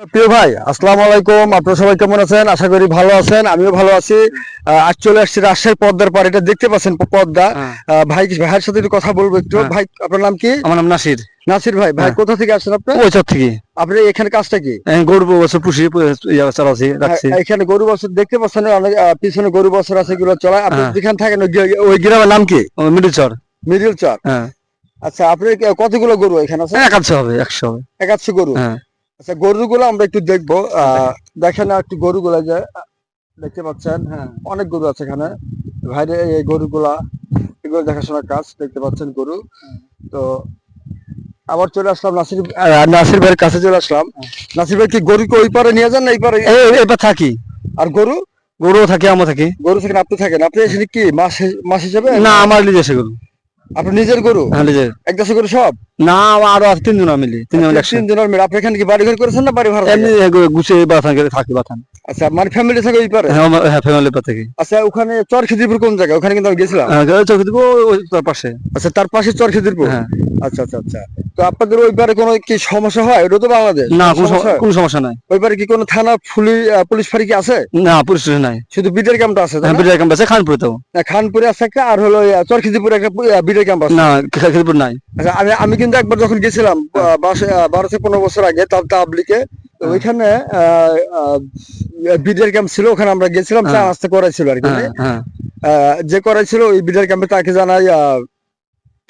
প্রিয় ভাই আসসালাম আলাইকুম। আপনারা সবাই কেমন আছেন? আশা করি ভালো আছেন। আমিও ভালো আছি। আজ চলে আসছি রাজশাহী পদ্মার পার এটা দেখতে পাচ্ছেন পদ্মা। হ্যাঁ। ভাই ভাইয়ের সাথে একটু কথা বলব একটু। হ্যাঁ। ভাই আপনার নাম কি? আমার নাম নাসির। নাসির ভাই ভাই হ্যাঁ। কোথা থেকে আসছেন আপনি? ওইসব থেকে। আপনি এখানে কাজটা কি? গরু বছর পুষি চালাচ্ছি রাখছি। এখানে গরু বছর দেখতে পাচ্ছেন অনেক পিছনে গরু বছর আছে এগুলো চলায় আপনি। যেখানে থাকেন ওই গ্রামের নাম কি? মিডিল চর মিডিল চর আচ্ছা আপনি কতগুলো গরু এখানে আছে? একাশো হবে একশো হবে। একাশো গরু। আচ্ছা গরুগুলো আমরা একটু দেখব। আহ, দেখেন একটু গরুগুলো যে দেখতে পাচ্ছেন হ্যাঁ। অনেক গরু আছে এখানে। ভাইরে এই গরুগুলা এগুলো দেখাশোনার কাজ দেখতে পাচ্ছেন গরু। তো আবার চলে আসলাম নাসির নাসির ভাইয়ের কাছে চলে আসলাম। নাসির ভাই কি গরুকে ওই পারে নিয়ে যান না এই পারে? এবার থাকি। আর গরু? গরু থাকে আমও থাকি। গরু থেকে আপনি থাকেন। আপনি এসে কি মাস মাস হিসাবে? না আমার নিজস্ব গরু। আপনি নিজের গরু? হ্যাঁ নিজের। এক গরু সব? না আরও আছে তিনজন মিলি তিনজন একশো তিন জনের মিলে। আপনি এখানে কি বাড়ি ঘর করেছেন না বাড়ি ভাড়া এমনি? গুছিয়ে বাথান করে থাকি বাথান আচ্ছা মানে ফ্যামিলি থাকে ওই পারে? হ্যাঁ আমার- হ্যাঁ পর থেকে। আচ্ছা ওখানে কোন ওখানে কিন্তু আমি গেছিলাম। হ্যাঁ ওই তার পাশে। আচ্ছা তার পাশে হ্যাঁ। আচ্ছা আচ্ছা আচ্ছা। তো আপনাদের ওই পারে কোনো কি সমস্যা হয়? ওটা তো বাংলাদেশ। না কোনো সমস্যা নাই। ওই পারে কি কোনো থানা পুলিশ পুলিশ ফাঁড়ি কি আছে? না পুলিশ নাই। শুধু বিডের ক্যাম্পটা আছে হ্যাঁ না? ক্যাম্প আছে খানপুরে তো। খানপুরে আছে একটা আর হলো চর খিদিরপুরে একটা বিডের ক্যাম্প আছে। না নাই। আচ্ছা আমি আমি কিন্তু একবার যখন গেছিলাম বারো থেকে পনেরো বছর আগে তাব তাবলিকে হ্যাঁ। ওইখানে বিডের ক্যাম্প ছিল ওখানে আমরা গেছিলাম চা হ্যাঁ। নাস্তা করাইছিল আর কি হ্যাঁ হ্যাঁ যে করাইছিল ওই বিডের ক্যাম্পে তাকে জানাই আহ,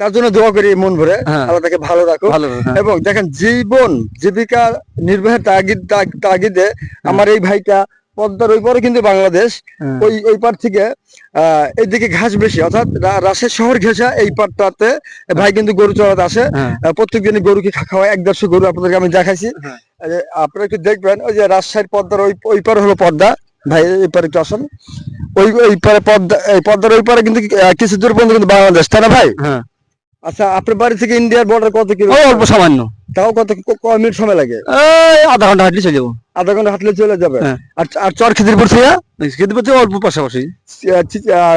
তার জন্য দোয়া করি মন ভরে হ্যাঁ। আল্লাহ তাকে ভালো রাখো হ্যাঁ এবং দেখেন জীবন জীবিকা নির্বাহের তাগিদ তাগিদে আমার এই ভাইটা পদ্মার ওই পারে কিন্তু বাংলাদেশ হ্যাঁ। ওই ওই পার থেকে আহ এইদিকে ঘাস বেশি অর্থাৎ রা- রাজশাহী শহর ঘেঁষা এই পারটাতে ভাই কিন্তু গরু চড়াতে আসে। হ্যাঁ। আহ, প্রত্যেকদিনই গরুকে খা- খাওয়ায় এক দেড়শো গরু আপনাদেরকে আমি দেখাইছি। হ্যাঁ। আপনারা একটু দেখবেন ওই যে রাজশাহীর পদ্মার ওই ওই পারে হলো পদ্মা। ভাই এই পারে একটু আসুন। ওই ওই পারে পদ্মা এই পদ্মার ওই পারে কিন্তু কিছু দূর পর্যন্ত কিন্তু বাংলাদেশ তাই না ভাই? হ্যাঁ। আচ্ছা আপনার বাড়ি থেকে ইন্ডিয়ার বর্ডার কত কিলো? অল্প সামান্য। তাও কত ক- ক মিনিট সময় লাগে? আধা ঘণ্টা হাঁটলে চলে যাব। আধা ঘণ্টা হাঁটলে চলে যাবে। হ্যাঁ। আর আর চর খিদিরপুর থেকে? কিন্তু বলছে অল্প পাশাপাশি।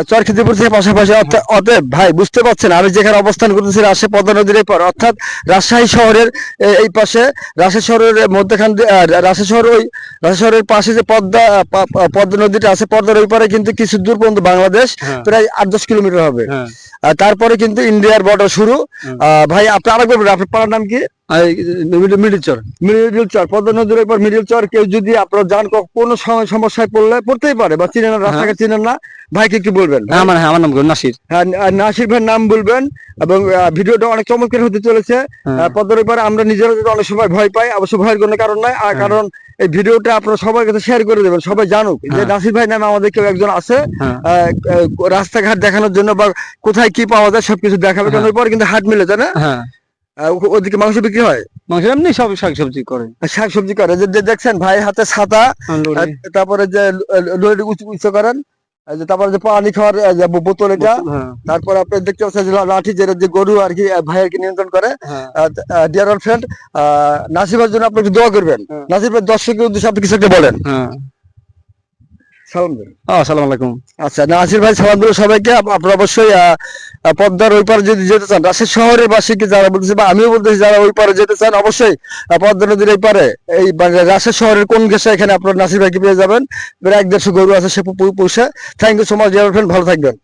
চর খিদিরপুর থেকে পাশাপাশি অতএব ভাই বুঝতে পারছেন আমি যেখানে অবস্থান করতেছি রাজশাহী পদ্মা নদীর এই পার অর্থাৎ রাজশাহী শহরের এই পাশে রাজশাহী শহরের মধ্যখান রাজশাহী শহর ওই রাজশাহী শহরের পাশে যে পদ্মা পদ্মা নদীটা আছে পদ্মার ওই পারে কিন্তু কিছু দূর পর্যন্ত বাংলাদেশ হ্যাঁ। প্রায় আট দশ কিলোমিটার হবে। হ্যাঁ। তারপরে কিন্তু ইন্ডিয়ার বর্ডার শুরু। ভাই আপনি আরেকবার বলুন, আপনার পাড়ার নাম কি? মিডিল চর। মিডিল চর পদ্মা নদীর উপর মিডিল চর কেউ যদি আপনারা যান ক- কোনো সময় সমস্যায় পড়লে পড়তেই পারে বা চিনেন না রাস্তাঘাট চিনেন না ভাইকে একটু বলবেন। হ্যাঁ আমার হ্যাঁ আমার নাম নাসির। হ্যাঁ আর নাসির ভাইয়ের নাম বলবেন এবং ভিডিওটা অনেক চমৎকার হতে চলেছে। হ্যাঁ। পদ্মার আমরা নিজেরা যদি অনেক সময় ভয় পাই অবশ্য ভয়ের কোনো কারণ নাই। আর হ্যাঁ। কারণ এই ভিডিওটা আপনারা সবার কাছে শেয়ার করে দেবেন সবাই জানুক যে হ্যাঁ। নাসির ভাই নামে আমাদের কেউ একজন আছে হ্যাঁ। রাস্তাঘাট দেখানোর জন্য বা কোথায় কি পাওয়া যায় সবকিছু দেখাবে কারণ পর ওই পরে কিন্তু হাট মিলে যায় না? হ্যাঁ। ওদিকে মাংস বিক্রি হয়? মাংস এমনি সব শাক সবজি করে। শাক সবজি করে যে দেখছেন ভাই হাতে ছাতা তারপরে যে উঁচু উঁচু করেন তারপরে যে পানি খাওয়ার বোতল এটা তারপর তারপরে আপনি দেখতে পাচ্ছেন লাঠি যেটা যে গরু আর কি আহ, ভাইয়ের কি নিয়ন্ত্রণ করে হ্যাঁ। ডিয়ার ফ্রেন্ড ফ্রেন্ড নাসিফের জন্য আপনি একটু দোয়া করবেন। নাসিফের নাসিবের দর্শকের উদ্দেশ্যে আপনি কিছু একটা বলেন। হ্যাঁ। সালাম দেন আসসালামু আলাইকুম। আচ্ছা নাসির ভাই সালাম দিল সবাইকে। আপনারা অবশ্যই পদ্মার ওই পারে যদি যেতে চান রাজশাহী শহরের বাসীকে যারা বলতেছে বা আমিও বলতেছি যারা ওই পারে যেতে চান অবশ্যই পদ্মা নদীর এই পারে এই মানে রাজশাহী শহরের কোন গেছে এখানে আপনার নাসির ভাইকে পেয়ে যাবেন। এক দেড়শো গরু আছে সে পুষে। Thank you so much dear friend ভালো থাকবেন।